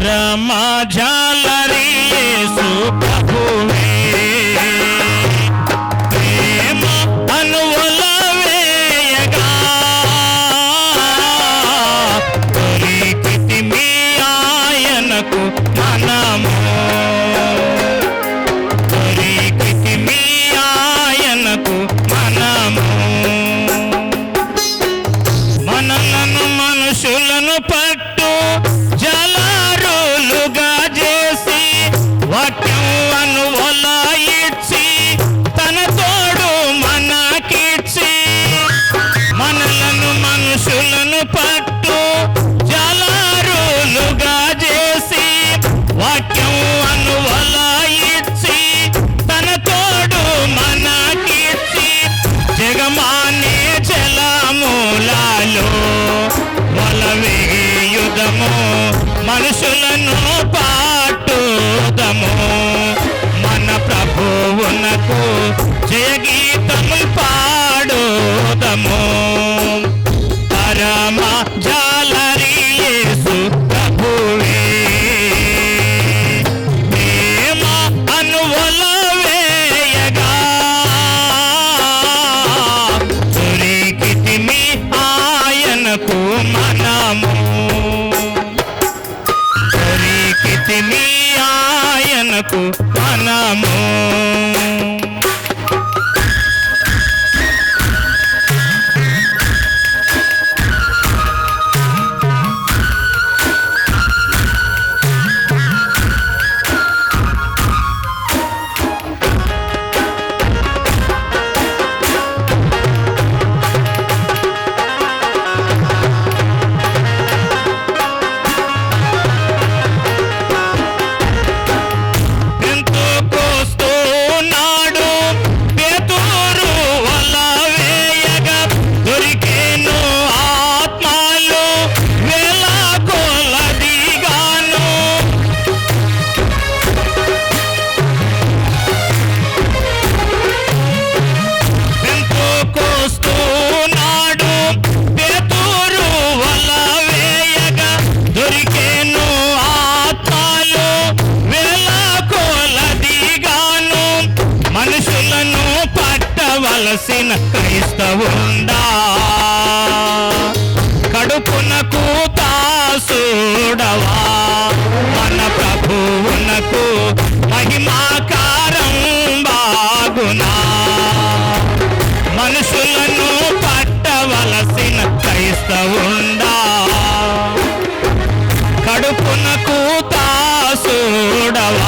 పరమ జాలరి యేసు వలవేయుదము మనుషులను పాటుదము. మన ప్రభువునకు జయగీతము పాడుదము. పరమ జాలరి ప్రభువే. ప్రేమ అనువల వేయగా. దొరికితిమి ఆయనకు మనము ఆయనకు మనము చేసిన క్రైస్తవుండా కడుపునకు తాసుడవా మన ప్రభువునకు మహిమాకారం బాగునా? మనుషులను పట్టవలసిన క్రైస్తవుండా కడుపునకు తాసుడవా